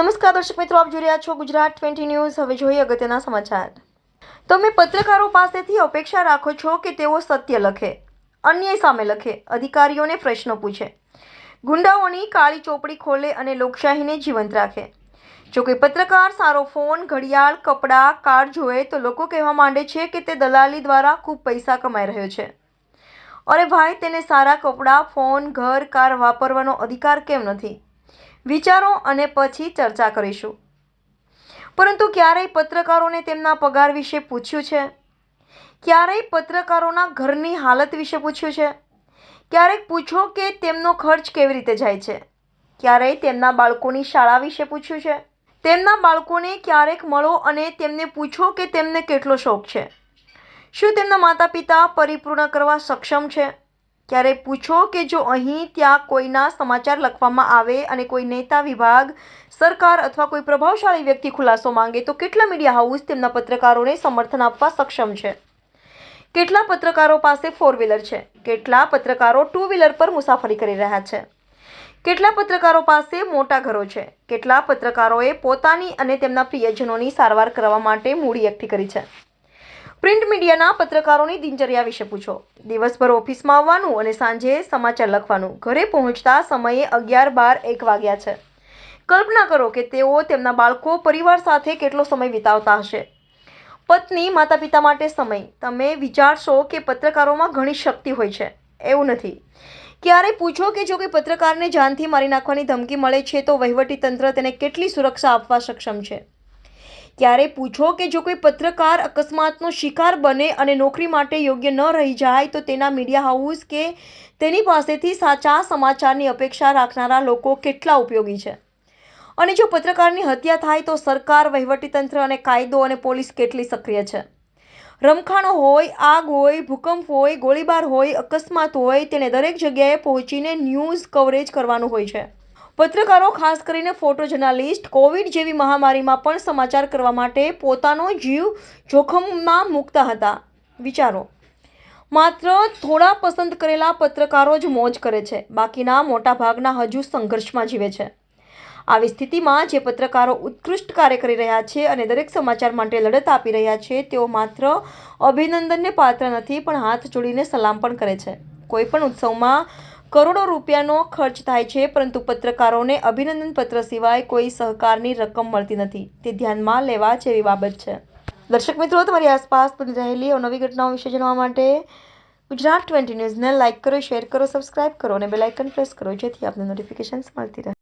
નમસ્કાર દર્શક મિત્રો, આપ જોઈ રહ્યા છો ગુજરાત ટ્વેન્ટી ન્યૂઝ. હવે જોઈએ અગત્યના સમાચાર. તમે પત્રકારો પાસેથી અપેક્ષા રાખો છો કે તેઓ સત્ય લખે, અન્યાય સામે લખે, અધિકારીઓને પ્રશ્નો પૂછે, ગુંડાઓની કાળી ચોપડી ખોલે અને લોકશાહીને જીવંત રાખે. જો કોઈ પત્રકાર સારો ફોન, ઘડિયાળ, કપડાં, કાર જોએ તો લોકો કહેવા માંડે છે કે તે દલાલી દ્વારા ખૂબ પૈસા કમાઈ રહ્યો છે. અરે ભાઈ, તેને સારા કપડાં, ફોન, ઘર, કાર વાપરવાનો અધિકાર કેમ નથી? વિચારો અને પછી ચર્ચા કરીશું. પરંતુ ક્યારેય પત્રકારોને તેમના પગાર વિશે પૂછ્યું છે? ક્યારેય પત્રકારોના ઘરની હાલત વિશે પૂછ્યું છે? ક્યારેક પૂછો કે તેમનો ખર્ચ કેવી રીતે જાય છે? ક્યારેય તેમના બાળકોની શાળા વિશે પૂછ્યું છે? તેમના બાળકોને ક્યારેક મળો અને તેમને પૂછો કે તેમને કેટલો શોખ છે? શું તેમના માતા પિતા પરિપૂર્ણ કરવા સક્ષમ છે? ક્યારેય પૂછો કે જો અહીં ત્યાં કોઈના સમાચાર લખવામાં આવે અને કોઈ નેતા વિભાગ, સરકાર અથવા કોઈ પ્રભાવશાળી વ્યક્તિ ખુલાસો માંગે, તો કેટલા મીડિયા હાઉસ તેમના પત્રકારોને સમર્થન આપવા સક્ષમ છે? કેટલા પત્રકારો પાસે ફોર વ્હીલર છે? કેટલા પત્રકારો ટુ વ્હીલર પર મુસાફરી કરી રહ્યા છે? કેટલા પત્રકારો પાસે મોટા ઘરો છે? કેટલા પત્રકારોએ પોતાની અને તેમના પ્રિયજનોની સારવાર કરવા માટે મૂડી એકઠી કરી છે? પ્રિન્ટ મીડિયાના પત્રકારોની દિનચર્યા વિશે પૂછો. દિવસભર ઓફિસમાં આવવાનું અને સાંજે સમાચાર લખવાનું. ઘરે પહોંચતા સમયે અગિયાર બાર એક વાગ્યા છે. કલ્પના કરો કે તેઓ તેમના બાળકો, પરિવાર સાથે કેટલો સમય વિતાવતા હશે. પત્ની માતા પિતા માટે સમય. તમે વિચારશો કે પત્રકારોમાં ઘણી શક્તિ હોય છે. એવું નથી. ક્યારે પૂછો કે જો કોઈ પત્રકારને જાનથી મારી નાખવાની ધમકી મળે છે તો વહીવટી તંત્ર તેને કેટલી સુરક્ષા આપવા સક્ષમ છે? ક્યારે પૂછો કે જો કોઈ પત્રકાર અકસ્માતનો શિકાર બને અને નોકરી માટે યોગ્ય ન રહી જાય, તો તેના મીડિયા હાઉસ કે તેની પાસેથી સાચા સમાચારની અપેક્ષા રાખનારા લોકો કેટલા ઉપયોગી છે? અને જો પત્રકારની હત્યા થાય, તો સરકાર, વહીવટીતંત્ર અને કાયદો અને પોલીસ કેટલી સક્રિય છે? રમખાણો હોય, આગ હોય, ભૂકંપ હોય, ગોળીબાર હોય, અકસ્માત હોય, તેને દરેક જગ્યાએ પહોંચીને ન્યૂઝ કવરેજ કરવાનું હોય છે. પત્રકારો, ખાસ કરીને ફોટો જર્નાલિસ્ટ કોવિડ જેવી મહામારીમાં પણ સમાચાર કરવા માટે પોતાનો જીવ જોખમમાં મૂકતા હતા. વિચારો. માત્ર થોડા પસંદ કરેલા પત્રકારો જ મોજ કરે છે. બાકીના મોટાભાગના હજુ સંઘર્ષમાં જીવે છે. આવી સ્થિતિમાં જે પત્રકારો ઉત્કૃષ્ટ કાર્ય કરી રહ્યા છે અને દરેક સમાચાર માટે લડત આપી રહ્યા છે, તેઓ માત્ર અભિનંદનને પાત્ર નથી, પણ હાથ જોડીને સલામ પણ કરે છે. કોઈ પણ ઉત્સવમાં કરોડો રૂપિયાનો ખર્ચ થાય છે, પરંતુ પત્રકારોને અભિનંદન પત્ર સિવાય કોઈ સહકારની રકમ મળતી નથી. તે ધ્યાનમાં લેવા જેવી બાબત છે. દર્શક મિત્રો, તમારી આસપાસ બની રહેલી નવી ઘટનાઓ વિશે જાણવા માટે ગુજરાત ટ્વેન્ટી ન્યૂઝને લાઇક કરો, શેર કરો, સબસ્ક્રાઇબ કરો અને બેલાઇકન પ્રેસ કરો, જેથી આપને નોટિફિકેશન્સ મળતી રહે.